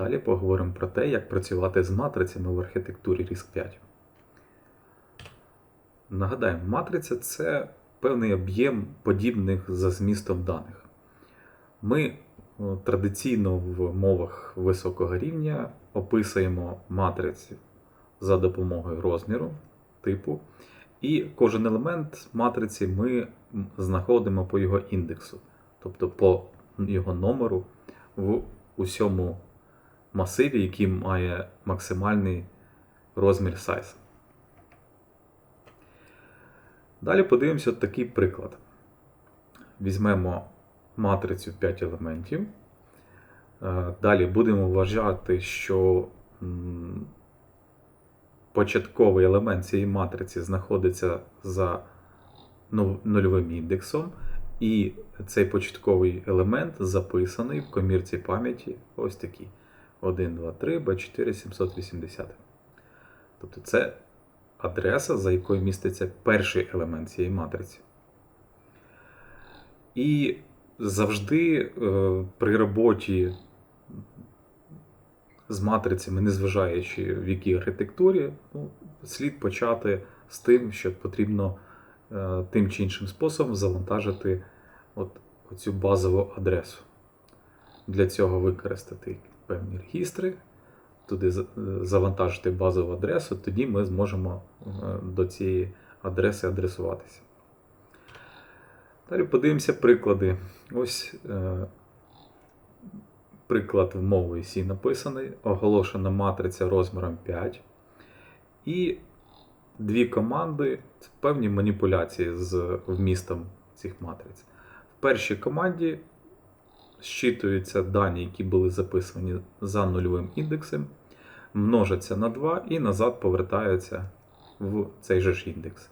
Далі поговоримо про те, як працювати з матрицями в архітектурі RISC 5. Нагадаємо, матриця це певний об'єм подібних за змістом даних. Ми традиційно в мовах високого рівня описуємо матриці за допомогою розміру, типу, і кожен елемент матриці ми знаходимо по його індексу, тобто по його номеру в усьому масиві, який має максимальний розмір size. Далі подивимося такий приклад. Візьмемо матрицю 5 елементів. Е, Далі будемо вважати, що початковий елемент цієї матриці знаходиться за ну- нульовим індексом, і цей початковий елемент записаний в комірці пам'яті ось такий. 1, 2, 3, B4, 780. Тобто це адреса, за якою міститься перший елемент цієї матриці. І завжди е, при роботі з матрицями, незважаючи в якій архітектурі, ну, слід почати з тим, що потрібно е, тим чи іншим способом завантажити от, оцю базову адресу. Для цього використати певні регістри, туди завантажити базову адресу, тоді ми зможемо е, до цієї адреси адресуватися. Далі подивимося приклади. Ось е, приклад в мові C написаний, оголошена матриця розміром 5. І дві команди це певні маніпуляції з вмістом цих матриць. В першій команді щитуються дані, які були записані за нульовим індексом, множаться на 2 і назад повертаються в цей же ж індекс.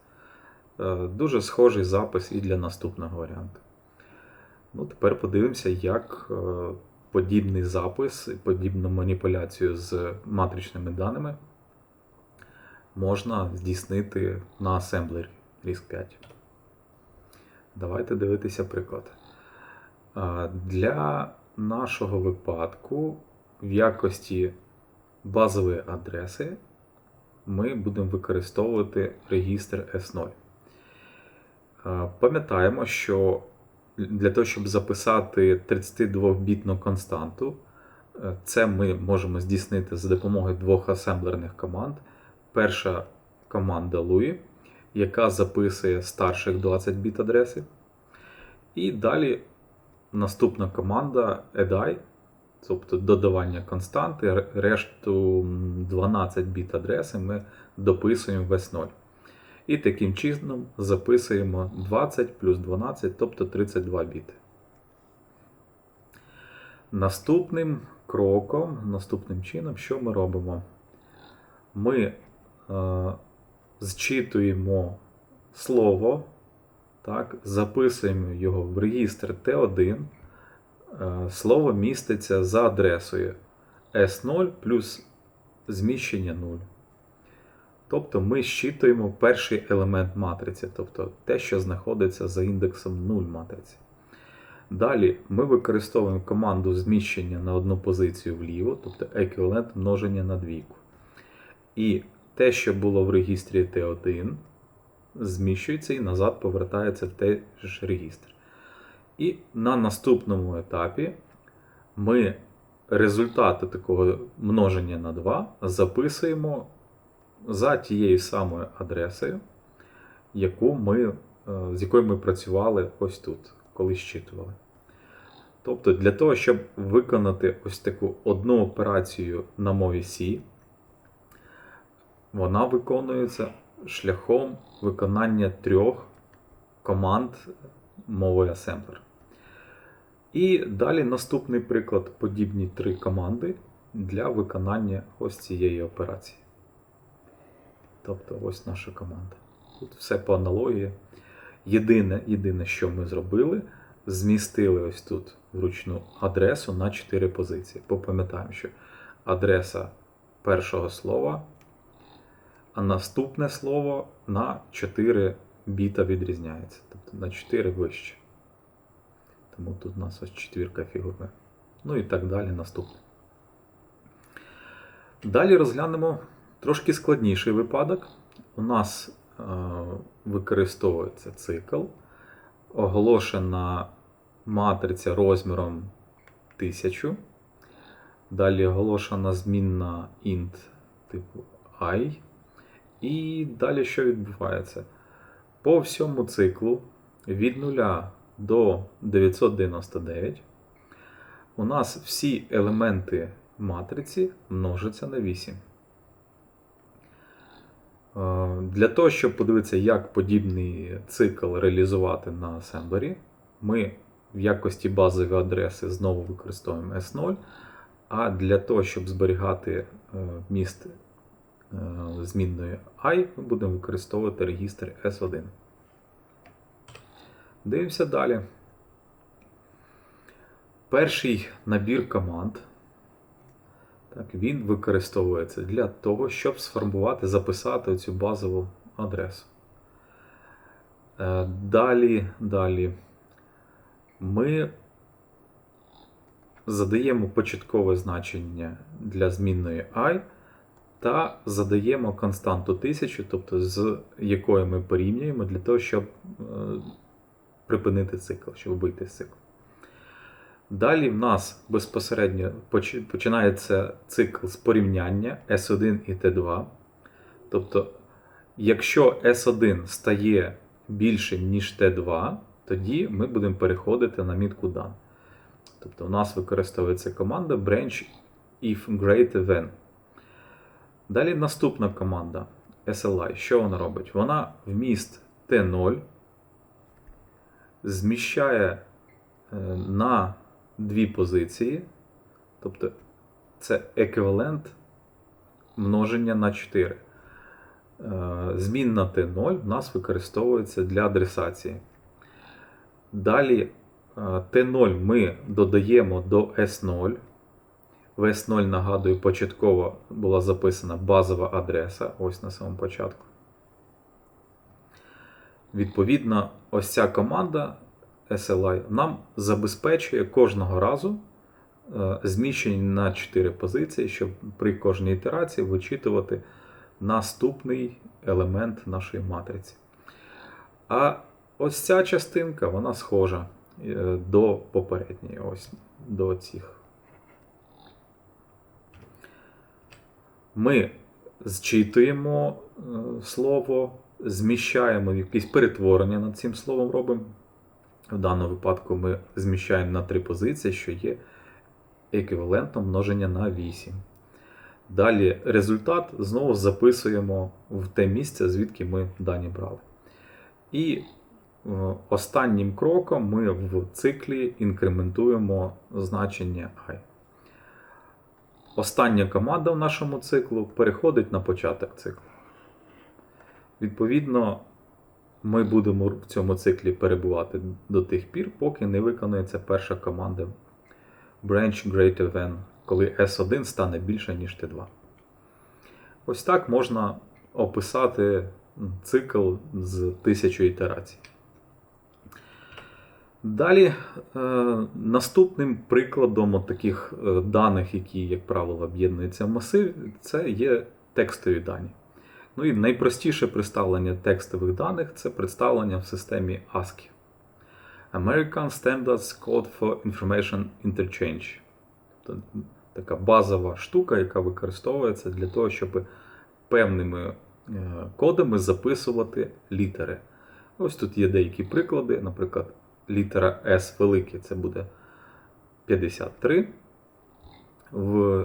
Е, Дуже схожий запис і для наступного варіанту. Ну, тепер подивимося, як е, подібний запис, подібну маніпуляцію з матричними даними можна здійснити на асемблері RISC 5. Давайте дивитися приклад. Для нашого випадку в якості базової адреси ми будемо використовувати регістр S0. Пам'ятаємо, що для того, щоб записати 32-бітну константу, е, це ми можемо здійснити за допомогою двох асемблерних команд. Перша команда Louis, яка записує старших 20 біт адреси. І далі наступна команда EDI, тобто додавання константи, решту 12 біт адреси ми дописуємо в S0. І таким чином записуємо 20 плюс 12, тобто 32 біти. Наступним кроком, наступним чином, що ми робимо? Ми е, зчитуємо слово, так, записуємо його в регістр Т1. Е, Слово міститься за адресою S0 плюс зміщення 0. Тобто ми щитуємо перший елемент матриці, тобто те, що знаходиться за індексом 0 матриці. Далі ми використовуємо команду зміщення на одну позицію вліво, тобто еквівалент множення на двійку. І те, що було в регістрі Т1, зміщується і назад повертається в той ж регістр. І на наступному етапі ми результати такого множення на 2 записуємо за тією самою адресою, яку ми, е, з якою ми працювали ось тут, коли щитували. Тобто, для того, щоб виконати ось таку одну операцію на мові C, вона виконується шляхом виконання трьох команд мови асемблер. І далі наступний приклад подібні три команди для виконання ось цієї операції. Тобто ось наша команда. Тут все по аналогії. Єдине, єдине, що ми зробили, змістили ось тут вручну адресу на 4 позиції. Попам'ятаємо, що адреса першого слова, а наступне слово на 4 біта відрізняється. Тобто на 4 вище. Тому тут у нас ось четвірка фігурує. Ну і так далі наступне. Далі розглянемо трошки складніший випадок. У нас е, використовується цикл, оголошена матриця розміром 1000. Далі оголошена змінна int типу i. І далі що відбувається? По всьому циклу від 0 до 999 у нас всі елементи матриці множаться на 8. Е, Для того, щоб подивитися, як подібний цикл реалізувати на асемблері, ми в якості базової адреси знову використовуємо S0. А для того, щоб зберігати е, е, змінної i, ми будемо використовувати регістр S1. Дивимося далі. Перший набір команд. Так, він використовується для того, щоб сформувати, записати цю базову адресу. Е, Далі, далі ми задаємо початкове значення для змінної i та задаємо константу 1000, тобто з якою ми порівнюємо для того, щоб е, припинити цикл, щоб вийти з циклу. Далі в нас безпосередньо починається цикл з порівняння S1 і T2. Тобто, якщо S1 стає більшим, ніж T2, тоді ми будемо переходити на мітку done. Тобто, у нас використовується команда branch if greater than. Далі наступна команда SLI. Що вона робить? Вона вміст T0 зміщає е, на дві позиції, тобто це еквівалент множення на 4. Е, Змінна Т0 в нас використовується для адресації. Далі е, Т0 ми додаємо до S0. В S0, нагадую, початково була записана базова адреса, ось на самому початку. Відповідно, ось ця команда SLI нам забезпечує кожного разу е, зміщення на 4 позиції, щоб при кожній ітерації вичитувати наступний елемент нашої матриці. А ось ця частинка, вона схожа е, до попередньої, ось до цих. Ми зчитуємо е, слово, зміщаємо якесь перетворення над цим словом робимо. В даному випадку ми зміщаємо на три позиції, що є еквівалентом множення на 8. Далі результат знову записуємо в те місце, звідки ми дані брали. І е, останнім кроком ми в циклі інкрементуємо значення i. Остання команда в нашому циклу переходить на початок циклу. Відповідно, ми будемо в цьому циклі перебувати до тих пір, поки не виконується перша команда branch greater than, коли S1 стане більше, ніж T2. Ось так можна описати цикл з тисячу ітерацій. Далі, е, наступним прикладом от таких е, даних, які, як правило, об'єднуються в масив, це є текстові дані. Ну і найпростіше представлення текстових даних це представлення в системі ASCII. American Standards Code for Information Interchange. Така базова штука, яка використовується для того, щоб певними е, кодами записувати літери. Ось тут є деякі приклади. Наприклад, літера S велике це буде 53. В,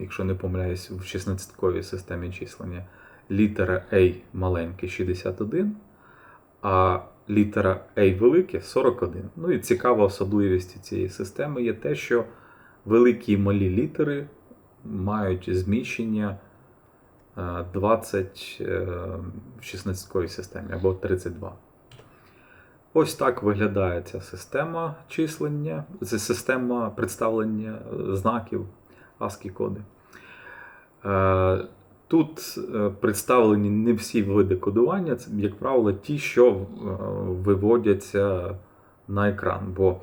якщо не помиляюсь, в 16-ковій системі числення літера A маленьке 61, а літера A велике 41. Ну і цікава особливість цієї системи є те, що великі і малі літери мають зміщення е, 20 е, в 16-ковій системі або 32. Ось так виглядає ця система числення, система представлення е, знаків ASCII коди. Е, Тут е, представлені не всі види кодування, це, як правило, ті, що виводяться на екран. Бо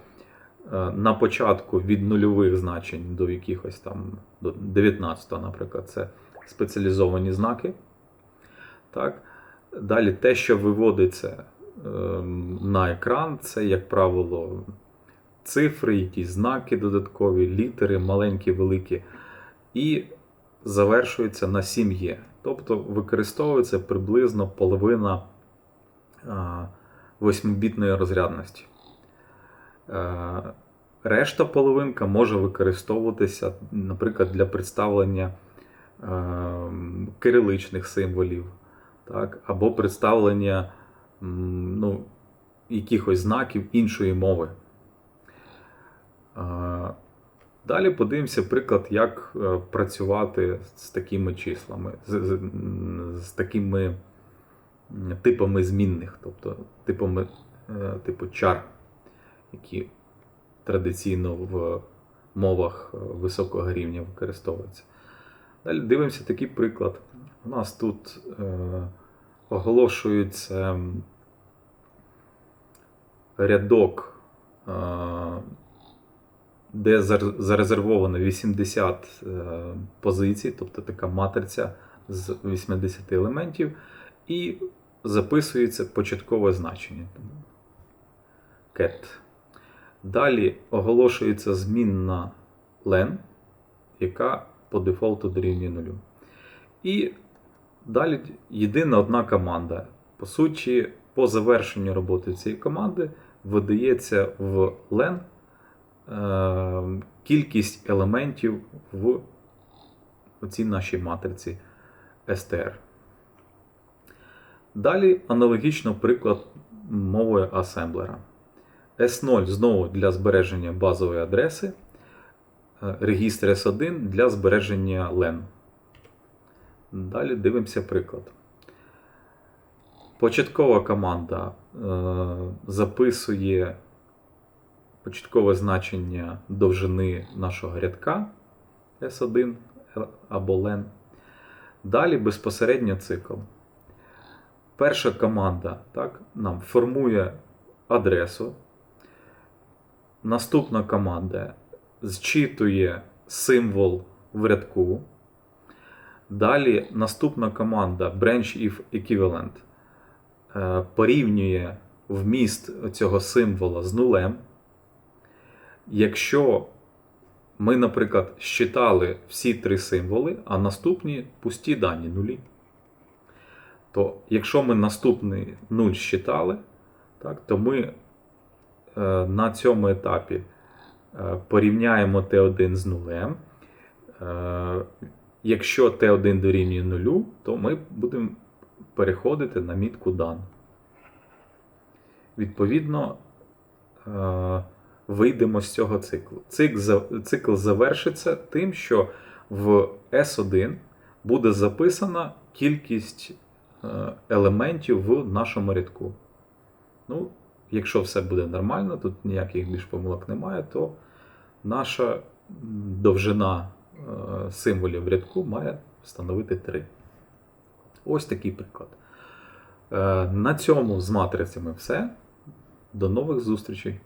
на початку від нульових значень до якихось там до 19, наприклад, це спеціалізовані знаки. Так. Далі те, що виводиться на екран, це, як правило, цифри, якісь знаки додаткові, літери, маленькі, великі. І завершується на сім'є. Тобто використовується приблизно половина а, восьмибітної розрядності. Е, Решта половинка може використовуватися, наприклад, для представлення е, кириличних символів, так, або представлення ну, якихось знаків іншої мови. Далі подивимося приклад, як е, працювати з такими числами, з, з, з такими типами змінних, тобто типами е, типу чар, які традиційно в мовах е, високого рівня використовуються. Далі дивимося такий приклад. У нас тут оголошується рядок. Де зарезервовано 80 е, позицій, тобто така матриця з 80 елементів, і записується початкове значення. Cat. Далі оголошується змінна len, яка по дефолту дорівнює нулю. І далі єдина одна команда. По суті, по завершенню роботи цієї команди видається в len е, кількість елементів в цій нашій матриці STR. Далі аналогічно приклад мови асемблера. S0 знову для збереження базової адреси, е, регістр S1 для збереження LEN. Далі дивимося приклад. Початкова команда е, записує початкове значення довжини нашого рядка S1 або len. Далі безпосередньо цикл. Перша команда так, нам формує адресу. Наступна команда зчитує символ в рядку. Далі наступна команда branch if equivalent е, порівнює вміст цього символа з нулем. Якщо ми, наприклад, щитали всі три символи, а наступні пусті дані нулі, то якщо ми наступний нуль щитали, так, то ми е, на цьому етапі е, порівняємо Т1 з нулем. Якщо Т1 дорівнює нулю, то ми будемо переходити на мітку дан. Відповідно, е, вийдемо з цього циклу. Цикл, завершиться тим, що в S1 буде записана кількість е, елементів в нашому рядку. Ну, якщо все буде нормально, тут ніяких більш помилок немає, то наша довжина символів в рядку має становити 3. Ось такий приклад. Е, На цьому з матрицями все. До нових зустрічей!